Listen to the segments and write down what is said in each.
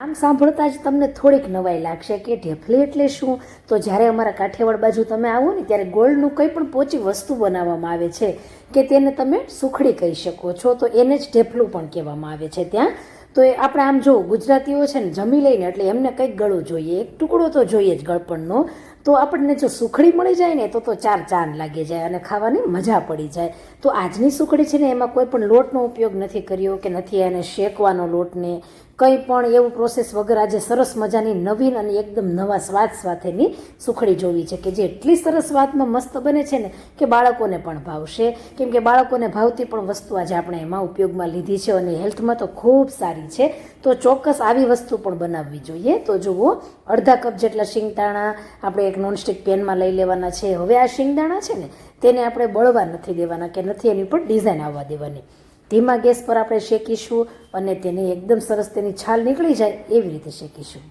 આમ સાંભળતા જ તમને થોડીક નવાઈ લાગશે કે ઢેફલી એટલે શું? તો જ્યારે અમારા કાઠિયાવાડ બાજુ તમે આવો ને, ત્યારે ગોળનું કંઈ પણ પોચી વસ્તુ બનાવવામાં આવે છે કે તેને તમે સુખડી કહી શકો છો, તો એને જ ઢેફલું પણ કહેવામાં આવે છે ત્યાં. તો એ આપણે આમ જો ગુજરાતીઓ છે ને, જમી લઈને એટલે એમને કંઈક ગળું જોઈએ, એક ટુકડો તો જોઈએ જ ગળપણનો. તો આપણને જો સુખડી મળી જાય ને, તો તો ચાર ચાંદ લાગી જાય અને ખાવાની મજા પડી જાય. તો આજની સુખડી છે ને, એમાં કોઈ પણ લોટનો ઉપયોગ નથી કર્યો કે નથી એને શેકવાનો લોટને. કંઈ પણ એવું પ્રોસેસ વગર આજે સરસ મજાની નવીન અને એકદમ નવા સ્વાદ સાથેની સુખડી જોવી છે કે જે એટલી સરસ સ્વાદમાં મસ્ત બને છે ને કે બાળકોને પણ ભાવશે. કેમ કે બાળકોને ભાવતી પણ વસ્તુ આજે આપણે એમાં ઉપયોગમાં લીધી છે અને હેલ્થમાં તો ખૂબ સારી છે. તો ચોક્કસ આવી વસ્તુ પણ બનાવવી જોઈએ. તો જુઓ, અડધા કપ જેટલા શિંગદાણા આપણે એક નોનસ્ટિક પેનમાં લઈ લેવાના છે. હવે આ શિંગદાણા છે ને, તેને આપણે બળવા નથી દેવાના કે નથી એની પણ ડિઝાઇન આવવા દેવાની. ધીમા ગેસ પર આપણે શેકીશું અને તેને એકદમ સરસ તેની છાલ નીકળી જાય એવી રીતે શેકીશું.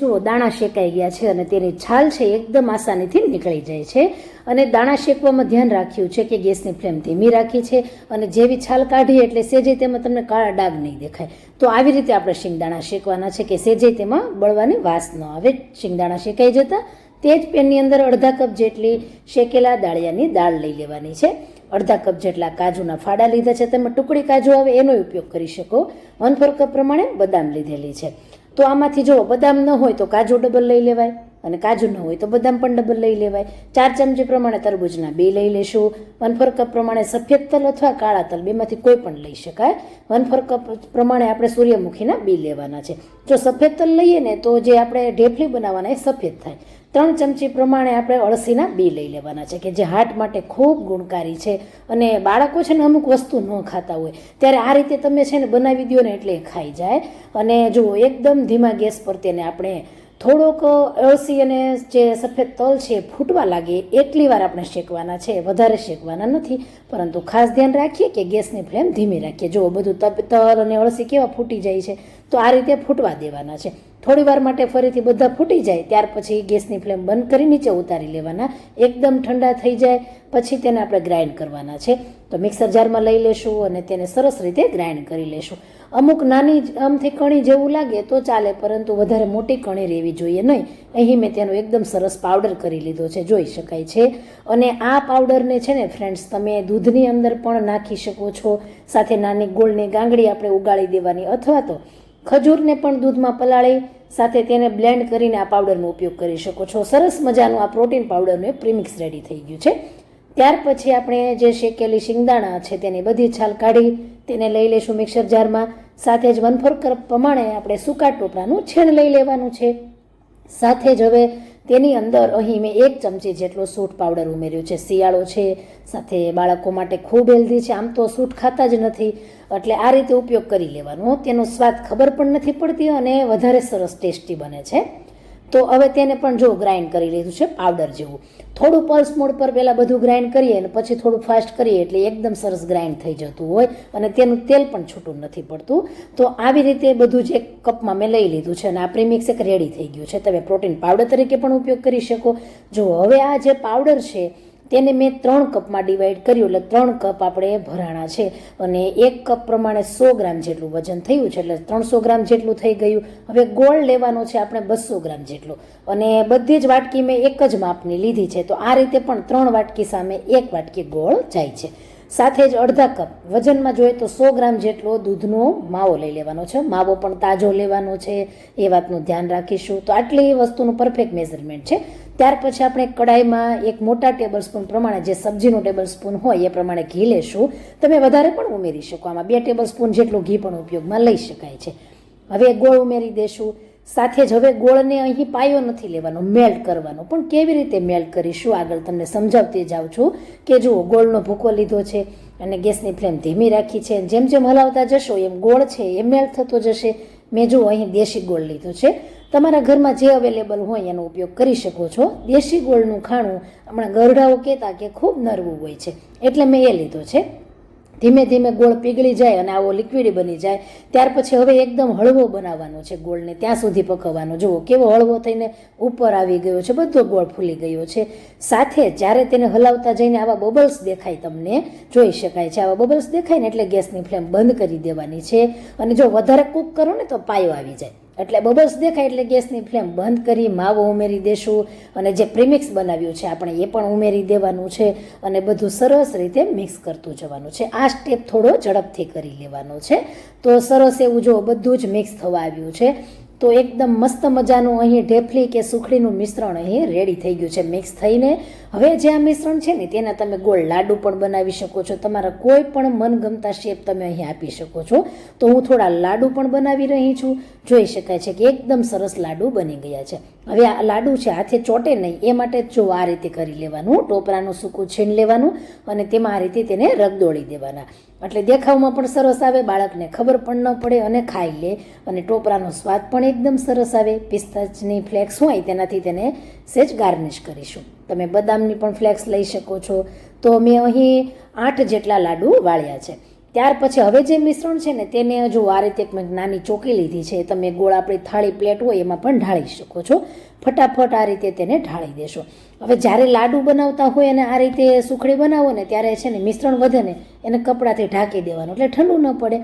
જુઓ, દાણા શેકાઈ ગયા છે અને તેની છાલ છે એકદમ આસાનીથી નીકળી જાય છે. અને દાણા શેકવામાં ધ્યાન રાખ્યું છે કે ગેસની ફ્લેમ ધીમી રાખી છે અને જેવી છાલ કાઢીએ એટલે સેજે તેમાં તમને કાળા ડાઘ નહીં દેખાય. તો આવી રીતે આપણે શિંગદાણા શેકવાના છે કે સેજે તેમાં બળવાની વાસ ન આવે. શિંગદાણા શેકાઈ જતા તે જ પેનની અંદર અડધા કપ જેટલી શેકેલા દાળિયાની દાળ લઈ લેવાની છે. અડધા કપ જેટલા કાજુના ફાડા લીધા છે. તમે ટુકડી કાજુ આવે એનો ઉપયોગ કરી શકો. વન ફોર કપ પ્રમાણે બદામ લીધેલી છે. તો આમાંથી જો બદામ ન હોય તો કાજુ ડબલ લઈ લેવાય. અને કાજુ ન હોય તો બદામ પણ ડબલ લઈ લેવાય. ચાર ચમચી પ્રમાણે તરબૂજના બે લઈ લેશું. વન ફોર કપ પ્રમાણે સફેદ તલ અથવા કાળા તલ, બેમાંથી કોઈ પણ લઈ શકાય. વન ફોર કપ પ્રમાણે આપણે સૂર્યમુખીના બી લેવાના છે. જો સફેદ તલ લઈએ ને તો જે આપણે ઢેફલી બનાવવાના એ સફેદ થાય. ત્રણ ચમચી પ્રમાણે આપણે અળસીના બી લઈ લેવાના છે, કે જે હાર્ટ માટે ખૂબ ગુણકારી છે. અને બાળકો છે ને અમુક વસ્તુ ન ખાતા હોય. ત્યારે આ રીતે તમે છે ને બનાવી દો ને એટલે ખાઈ જાય. અને જુઓ, એકદમ ધીમા ગેસ પર તેને આપણે થોડોક અળસી અને જે સફેદ તલ છે ફૂટવા લાગે એટલી વાર આપણે શેકવાના છે, વધારે શેકવાના નથી. પરંતુ ખાસ ધ્યાન રાખીએ કે ગેસની ફ્લેમ ધીમી રાખીએ. જો બધું તપ તલ અને અળસી કેવા ફૂટી જાય છે. તો આ રીતે ફૂટવા દેવાના છે. થોડી વાર માટે ફરીથી બધા ફૂટી જાય, ત્યાર પછી ગેસની ફ્લેમ બંધ કરી નીચે ઉતારી લેવાના. એકદમ ઠંડા થઈ જાય, પછી તેને આપણે ગ્રાઇન્ડ કરવાના છે. તો મિક્સર જારમાં લઈ લેશું અને તેને સરસ રીતે ગ્રાઇન્ડ કરી લેશું. અમુક નાની આમથી કણી જેવું લાગે તો ચાલે, પરંતુ વધારે મોટી કણી રહેવી જોઈએ નહીં. અહીં મેં તેનો એકદમ સરસ પાવડર કરી લીધો છે, જોઈ શકાય છે. અને આ પાવડરને છે ને ફ્રેન્ડ્સ, તમે દૂધની અંદર પણ નાખી શકો છો. સાથે નાની ગોળની ગાંગડી આપણે ઉગાડી દેવાની, અથવા તો ખજૂરને પણ દૂધમાં પલાળી, સાથે તેને બ્લેન્ડ કરીને આ પાવડરનો ઉપયોગ કરી શકો છો. સરસ મજાનું આ પ્રોટીન પાવડરનું પ્રીમિક્સ રેડી થઈ ગયું છે. ત્યાર પછી આપણે જે શેકેલી શિંગદાણા છે તેની બધી છાલ કાઢી, તેને લઈ લઈશું મિક્સર જારમાં સાથે જ વન ફોર કપ પ્રમાણે આપણે સૂકા ટોપરાનું છેણ લઈ લેવાનું છે. સાથે જ હવે તેની અંદર અહીં મેં એક ચમચી જેટલો સૂટ પાવડર ઉમેર્યો છે. શિયાળો છે, સાથે બાળકો માટે ખૂબ હેલ્ધી છે. આમ તો સૂટ ખાતા જ નથી, એટલે આ રીતે ઉપયોગ કરી લેવાનો. તેનો સ્વાદ ખબર પણ નથી પડતી અને વધારે સરસ ટેસ્ટી બને છે. તો હવે તેને પણ જો ગ્રાઇન્ડ કરી લીધું છે પાવડર જેવું. થોડું પલ્સ મોડ પર પહેલાં બધું ગ્રાઇન્ડ કરીએ અને પછી થોડું ફાસ્ટ કરીએ એટલે એકદમ સરસ ગ્રાઇન્ડ થઈ જતું હોય અને તેનું તેલ પણ છૂટું નથી પડતું. તો આવી રીતે બધું જ એક કપમાં મેં લઈ લીધું છે અને આ પ્રીમિક્સ એક રેડી થઈ ગયું છે. તમે પ્રોટીન પાવડર તરીકે પણ ઉપયોગ કરી શકો. જો હવે આ જે પાવડર છે તેને મેં ત્રણ કપમાં ડિવાઈડ કર્યું એટલે ત્રણ કપ આપણે ભરાણા છે. અને એક કપ પ્રમાણે સો ગ્રામ જેટલું વજન થયું છે એટલે ત્રણસો ગ્રામ જેટલું થઈ ગયું. હવે ગોળ લેવાનો છે આપણે બસો ગ્રામ જેટલો. અને બધી જ વાટકી મેં એક જ માપની લીધી છે. તો આ રીતે પણ ત્રણ વાટકી સામે એક વાટકી ગોળ જાય છે. સાથે જ અડધા કપ વજનમાં જોઈએ તો સો ગ્રામ જેટલો દૂધનો માવો લઈ લેવાનો છે. માવો પણ તાજો લેવાનો છે. એ વાતનું ધ્યાન રાખીશું. તો આટલી વસ્તુનું પરફેક્ટ મેઝરમેન્ટ છે. ત્યાર પછી આપણે કડાઈમાં એક મોટા ટેબલ સ્પૂન પ્રમાણે જે સબ્જીનું ટેબલ સ્પૂન હોય એ પ્રમાણે ઘી લેશું. તમે વધારે પણ ઉમેરી શકો. આમાં બે ટેબલ સ્પૂન જેટલું ઘી પણ ઉપયોગમાં લઈ શકાય છે. હવે ગોળ ઉમેરી દેશું. સાથે જ હવે ગોળને અહીં પાયો નથી લેવાનો મેલ્ટ કરવાનો. પણ કેવી રીતે મેલ્ટ કરીશું આગળ તમને સમજાવતી જાઉં છું કે જુઓ, ગોળનો ભૂકો લીધો છે અને ગેસની ફ્લેમ ધીમી રાખી છે. જેમ જેમ હલાવતા જશો, એમ ગોળ છે, એ મેલ્ટ થતો જશે. મેં જુઓ, અહીં દેશી ગોળ લીધો છે. તમારા ઘરમાં જે અવેલેબલ હોય એનો ઉપયોગ કરી શકો છો. દેશી ગોળનું ખાણું હમણાં ગરડાઓ કહેતા કે ખૂબ નરવું હોય છે. એટલે મેં એ લીધો છે. ધીમે ધીમે ગોળ પીગળી જાય અને આવો લિક્વિડ બની જાય. ત્યાર પછી હવે એકદમ હળવો બનાવવાનો છે ગોળને. ત્યાં સુધી પકવવાનો. જુઓ, કેવો હળવો થઈને ઉપર આવી ગયો છે. બધો ગોળ ફૂલી ગયો છે. સાથે જ્યારે તેને હલાવતા જઈને આવા બબલ્સ દેખાય તમને, જોઈ શકાય છે. આવા બબલ્સ દેખાય ને એટલે ગેસની ફ્લેમ બંધ કરી દેવાની છે. અને જો વધારે કૂક કરો ને તો પાયો આવી જાય. એટલે બબલ્સ દેખાય એટલે ગેસની ફ્લેમ બંધ કરી માવો ઉમેરી દેશું. અને જે પ્રીમિક્સ બનાવ્યું છે, આપણે એ પણ ઉમેરી દેવાનું છે અને બધું સરસ રીતે મિક્સ કરતું જવાનું છે. આ સ્ટેપ થોડો ઝડપથી કરી લેવાનો છે. તો સરસ એવું જો બધું જ મિક્સ થવા આવ્યું છે. તો એકદમ મસ્ત મજાનું અહીં ઢેફલી કે સુખડીનું મિશ્રણ અહીં રેડી થઈ ગયું છે મિક્સ થઈને. હવે જે આ મિશ્રણ છે ને, તેના તમે ગોળ લાડુ પણ બનાવી શકો છો. તમારા કોઈ પણ મનગમતા શેપ તમે અહીં આપી શકો છો. તો હું થોડા લાડુ પણ બનાવી રહી છું. જોઈ શકાય છે કે એકદમ સરસ લાડુ બની ગયા છે. હવે આ લાડુ છે, હાથે ચોટે નહીં. એ માટે જો આ રીતે કરી લેવાનું, ટોપરાનું સૂકું છીણ લેવાનું અને તેમાં આ રીતે તેને રગદોળી દેવાના. એટલે દેખાવમાં પણ સરસ આવે, બાળકને ખબર પણ ન પડે અને ખાઈ લે. અને ટોપરાનો સ્વાદ પણ એકદમ સરસ આવે. પિસ્તાચની ફ્લેક્સ હોય તેનાથી તેને સેજ ગાર્નિશ કરીશું. તમે બદામની પણ ફ્લેક્સ લઈ શકો છો. તો મેં અહીં આઠ જેટલા લાડુ વાળ્યા છે. ત્યાર પછી હવે જે મિશ્રણ છે ને, તેને જો આ રીતે એક નાની ચોકી લીધી છે. તમે ગોળ આપણી થાળી પ્લેટ હોય એમાં પણ ઢાળી શકો છો. ફટાફટ આ રીતે તેને ઢાળી દેશો. હવે જ્યારે લાડુ બનાવતા હોય અને આ રીતે સુખડી બનાવો ને, ત્યારે છે ને મિશ્રણ વધે ને, એને કપડાથી ઢાંકી દેવાનું, એટલે ઠંડુ ન પડે.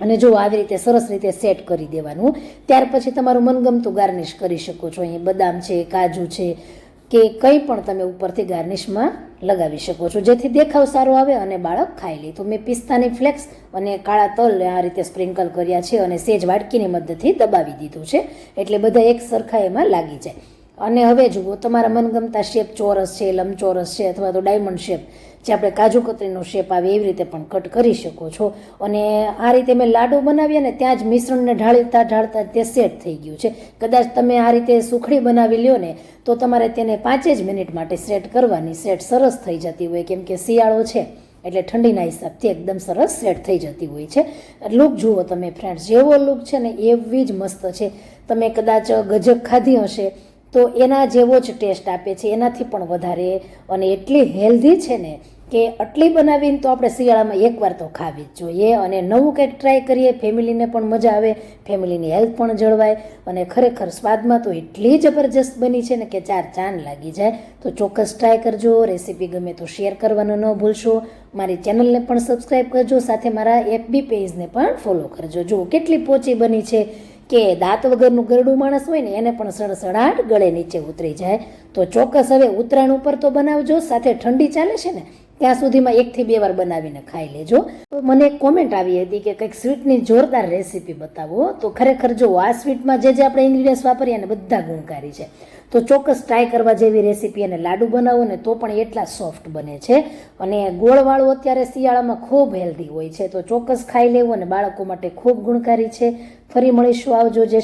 અને જો આવી રીતે સરસ રીતે સેટ કરી દેવાનું. ત્યાર પછી તમારું મનગમતું ગાર્નિશ કરી શકો છો. અહીં બદામ છે, કાજુ છે કે કંઈ પણ તમે ઉપરથી ગાર્નિશમાં લગાવી શકો છો. જેથી દેખાવ સારો આવે અને બાળક ખાઈ લે. તો મેં પિસ્તાની ફ્લેક્સ અને કાળા તલ આ રીતે સ્પ્રિંકલ કર્યા છે અને સેજ વાટકીની મદદથી દબાવી દીધું છે. એટલે બધા એક સરખા એમાં લાગી જાય. અને હવે જુઓ, તમારા મનગમતા શેપ ચોરસ છે, લંબચોરસ છે અથવા તો ડાયમંડ શેપ જે આપણે કાજુ કતરીનો શેપ આવે, એવી રીતે પણ કટ કરી શકો છો. અને આ રીતે મેં લાડુ બનાવ્યા ને, ત્યાં જ મિશ્રણને ઢાળતા ઢાળતા તે સેટ થઈ ગયું છે. કદાચ તમે આ રીતે સુખડી બનાવી લ્યો ને, તો તમારે તેને પાંચે જ મિનિટ માટે સેટ કરવાની સેટ સરસ થઈ જતી હોય, કેમ કે શિયાળો છે, એટલે ઠંડીના હિસાબથી એકદમ સરસ સેટ થઈ જતી હોય છે. લુક જુઓ તમે ફ્રેન્ડ્સ જેવો લુક છે ને, એવી જ મસ્ત છે. તમે કદાચ ગજક ખાધી હશે તો એના જેવો જ ટેસ્ટ આપે છે, એનાથી પણ વધારે. અને એટલી હેલ્ધી છે ને કે આટલી બનાવીને તો આપણે શિયાળામાં એકવાર તો ખાવી જ જોઈએ. અને નવું કંઈક ટ્રાય કરીએ, ફેમિલીને પણ મજા આવે, ફેમિલીની હેલ્થ પણ જળવાય. અને ખરેખર સ્વાદમાં તો એટલી જબરજસ્ત બની છે ને કે ચાર ચાંદ લાગી જાય. તો ચોક્કસ ટ્રાય કરજો રેસીપી ગમે તો શેર કરવાનું ન ભૂલશો. મારી ચેનલને પણ સબસ્ક્રાઈબ કરજો, સાથે મારા એફબી પેજને પણ ફોલો કરજો. જુઓ કેટલી પોચી બની છે. કે દાંત વગરનું ગરડું માણસ હોય ને, એને પણ સડસડાટ ગળે નીચે ઉતરી જાય. તો ચોક્કસ હવે ઉત્તરાયણ ઉપર તો બનાવજો, સાથે ઠંડી ચાલે છે ને ત્યાં સુધીમાં એકથી બે વાર બનાવીને ખાઈ લેજો. તો મને એક કોમેન્ટ આવી હતી કે કંઈક સ્વીટની જોરદાર રેસીપી બતાવો. તો ખરેખર જો આ સ્વીટમાં જે જે આપણે ઇન્ગ્રીડિયન્ટ્સ વાપરીએ ને બધા ગુણકારી છે. તો ચોક્કસ ટ્રાય કરવા જેવી રેસીપી અને લાડુ બનાવો ને તો પણ એટલા સોફ્ટ બને છે. અને ગોળવાળું અત્યારે શિયાળામાં ખૂબ હેલ્ધી હોય છે. તો ચોક્કસ ખાઈ લેવું અને બાળકો માટે ખૂબ ગુણકારી છે. ફરી મળીશું આવજો. જય